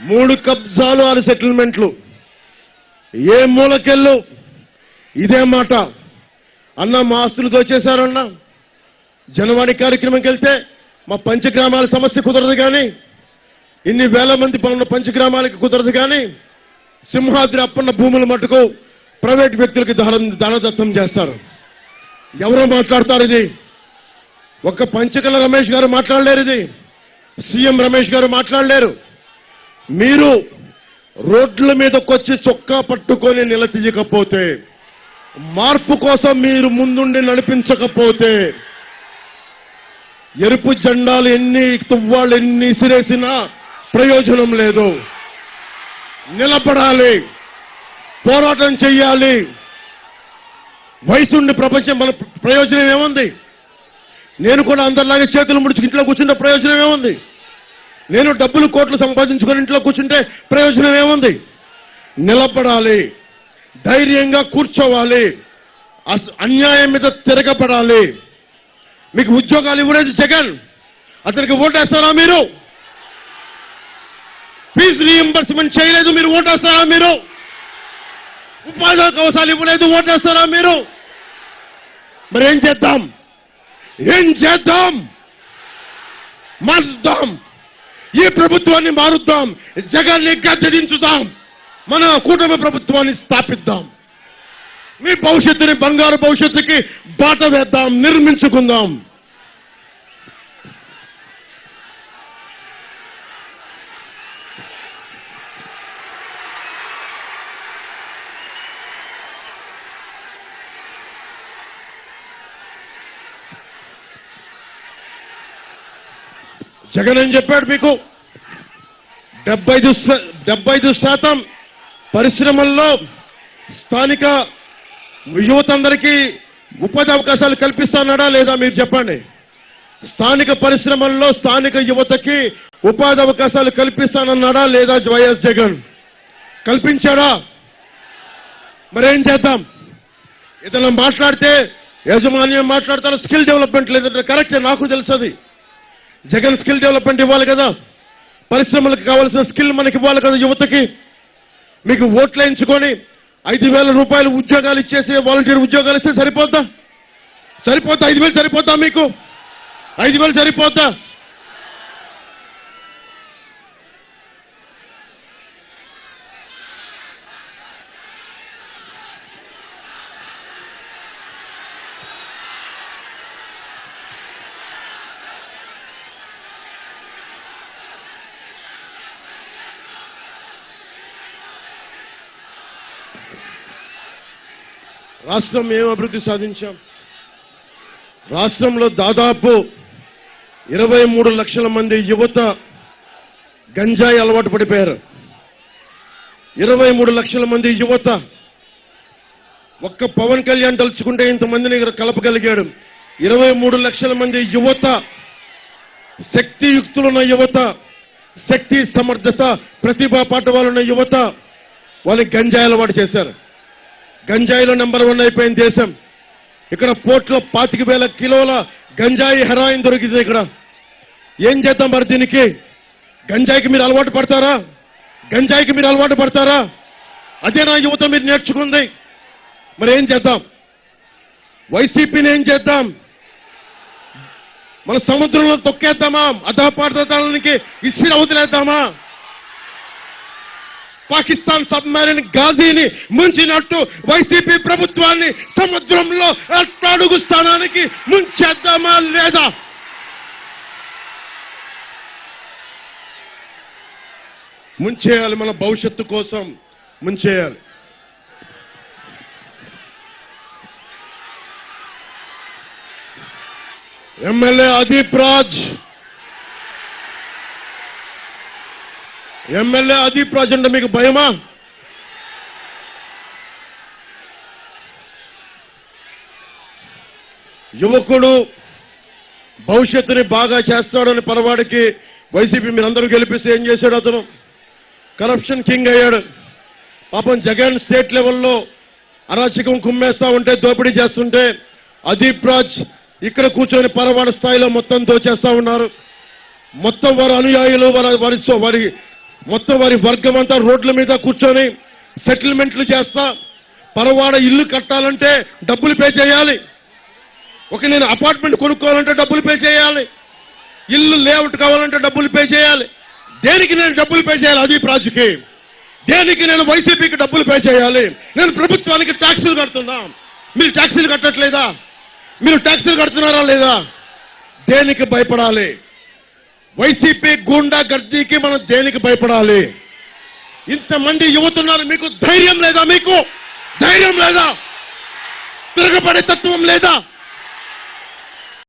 మూడు కబ్జాలు ఆరు సెటిల్మెంట్లు. ఏ మూలకెళ్ళు? ఇదే మాట. అన్న మా ఆస్తులు దోచేశారన్నా. జనవాణి కార్యక్రమంకి వెళ్తే మా పంచగ్రామాల సమస్య కుదరదు కానీ ఇన్ని వేల మంది పనున్న పంచగ్రామాలకి కుదరదు కానీ సింహాద్రి అప్పన్న భూముల మటుకు ప్రైవేట్ వ్యక్తులకి దానం దానదత్తం చేస్తారు. ఎవరో మాట్లాడతారు ఇది? ఒక్క పంచకల రమేష్ గారు మాట్లాడలేరు ఇది. సీఎం రమేష్ గారు మాట్లాడలేరు. మీరు రోడ్ల మీదకొచ్చి చొక్కా పట్టుకొని నిలదీయకపోతే మార్పు కోసం మీరు ముందుండి నడిపించకపోతే ఎరుపు జెండాలు ఎన్ని తువ్వాళ్ళు ఎన్ని ఇసిరేసినా ప్రయోజనం లేదు. నిలబడాలి పోరాటం చెయ్యాలి. వయసుండి ప్రపంచం మన ప్రయోజనం ఏముంది? నేను కూడా అందరిలాగే చేతులు ముడిచి ఇంట్లో కూర్చుంటే ప్రయోజనం ఏముంది? నేను డబ్బులు కోట్లు సంపాదించుకుని ఇంట్లో కూర్చుంటే ప్రయోజనం ఏముంది? నిలబడాలి. ధైర్యంగా కూర్చోవాలి. అన్యాయం మీద తిరగబడాలి. మీకు ఉద్యోగాలు ఇవ్వలేదు జగన్. అతనికి ఓటేస్తారా మీరు? ఫీజు రీఎంబర్స్మెంట్ చేయలేదు మీరు ఓటేస్తారా మీరు? ఉపాధి అవకాశాలు ఇవ్వలేదు ఓటేస్తారా మీరు? మరి ఏం చేద్దాం? ఏం చేద్దాం? మార్చుదాం. ఈ ప్రభుత్వాన్ని మారుద్దాం. జగన్ని గద్దెదించుదాం. మన కూటమి ప్రభుత్వాన్ని స్థాపిద్దాం. మీ భవిష్యత్తుని బంగారు భవిష్యత్తుకి బాట వేద్దాం. నిర్మించుకుందాం. జగన్ అని చెప్పాడు మీకు. డెబ్బై ఐదు డెబ్బై ఐదు శాతం పరిశ్రమల్లో స్థానిక యువతందరికీ ఉపాధి అవకాశాలు కల్పిస్తానడా లేదా మీరు చెప్పండి? స్థానిక పరిశ్రమల్లో స్థానిక యువతకి ఉపాధి అవకాశాలు కల్పిస్తానన్నాడా లేదా వైఎస్ జగన్? కల్పించాడా? మరేం చేద్దాం? ఏదైనా మాట్లాడితే యాజమాన్యం మాట్లాడతారు స్కిల్ డెవలప్మెంట్ లేదంటే కరెక్టే నాకు తెలుసది. జగన్ స్కిల్ డెవలప్మెంట్ ఇవ్వాలి కదా. పరిశ్రమలకు కావాల్సిన స్కిల్ మనకి ఇవ్వాలి కదా యువతకి. మీకు ఓట్లు ఎంచుకొని ఐదు వేల రూపాయలు ఉద్యోగాలు ఇచ్చేసి వాలంటీర్ ఉద్యోగాలు ఇస్తే సరిపోద్దా? సరిపోతా ఐదు వేలు సరిపోతా మీకు? ఐదు వేలు సరిపోతా రాష్ట్రం ఏం అభివృద్ధి సాధించాం. రాష్ట్రంలో దాదాపు ఇరవై మూడు లక్షల మంది యువత గంజాయి అలవాటు పడిపోయారు. ఇరవై మూడు లక్షల మంది యువత ఒక్క పవన్ కళ్యాణ్ తలుచుకుంటే ఇంతమందిని ఇక్కడ కలపగలిగాడు. ఇరవై మూడు లక్షల మంది యువత శక్తియుక్తులున్న యువత శక్తి సమర్థత ప్రతిభా పాఠవాలున్న యువత వాళ్ళని గంజాయి అలవాటు చేశారు. గంజాయిలో నెంబర్ వన్ అయిపోయింది దేశం. ఇక్కడ పోర్ట్లో పాతిక వేల కిలోల గంజాయి హెరాయిన్ దొరికింది ఇక్కడ. ఏం చేద్దాం మరి దీనికి? గంజాయికి మీరు అలవాటు పడతారా? గంజాయికి మీరు అలవాటు పడతారా? అదే నా యువత మీరు నేర్చుకుంది. మరి ఏం చేద్దాం? వైసీపీని ఏం చేద్దాం? మన సముద్రంలో తొక్కేద్దామా? అధపాఠానికి ఇసిరి వదిలేద్దామా పాకిస్తాన్ సబ్మెరీన్ గాజీని ముంచినట్టు వైసీపీ ప్రభుత్వాన్ని సముద్రంలో అడుగు స్థానానికి ముంచేద్దామా లేదా? ముంచేయాలి మన భవిష్యత్తు కోసం. ముంచేయాలి. ఎమ్మెల్యే అదీప్ రాజ్ ఎమ్మెల్యే అదీప్ రాజ్ అంటే మీకు భయమా? యువకుడు భవిష్యత్తుని బాగా చేస్తాడని పరవాడికి వైసీపీ మీరందరూ గెలిపిస్తే ఏం చేశాడు అతను? కరప్షన్ కింగ్ అయ్యాడు. పాపం జగన్ స్టేట్ లెవెల్లో అరాచకం కుమ్మేస్తా ఉంటే దోపిడీ చేస్తుంటే అదీప్ రాజ్ ఇక్కడ కూర్చొని పరవాడ స్థాయిలో మొత్తం దోచేస్తా ఉన్నారు. మొత్తం వారి అనుయాయులు వారి వారి వారి మొత్తం వారి వర్గం అంతా రోడ్ల మీద కూర్చొని సెటిల్మెంట్లు చేస్తా. పరవాడ ఇల్లు కట్టాలంటే డబ్బులు పే చేయాలి. ఒక నేను అపార్ట్మెంట్ కొనుక్కోవాలంటే డబ్బులు పే చేయాలి. ఇల్లు లేఅవుట్ కావాలంటే డబ్బులు పే చేయాలి. దేనికి నేను డబ్బులు పే చేయాలి? అది ప్రాజుకి దేనికి నేను వైసీపీకి డబ్బులు పే చేయాలి? నేను ప్రభుత్వానికి ట్యాక్సులు కడుతున్నా. మీరు ట్యాక్సీలు కట్టట్లేదా? మీరు ట్యాక్సీలు కడుతున్నారా లేదా? దేనికి భయపడాలి? వైసీపీ గూండా గర్దీకి మనం దేనికి భయపడాలి? ఇంతమంది యువతున్నారు మీకు ధైర్యం లేదా మీకు? ధైర్యం లేదా? తిరగబడే తత్వం లేదా?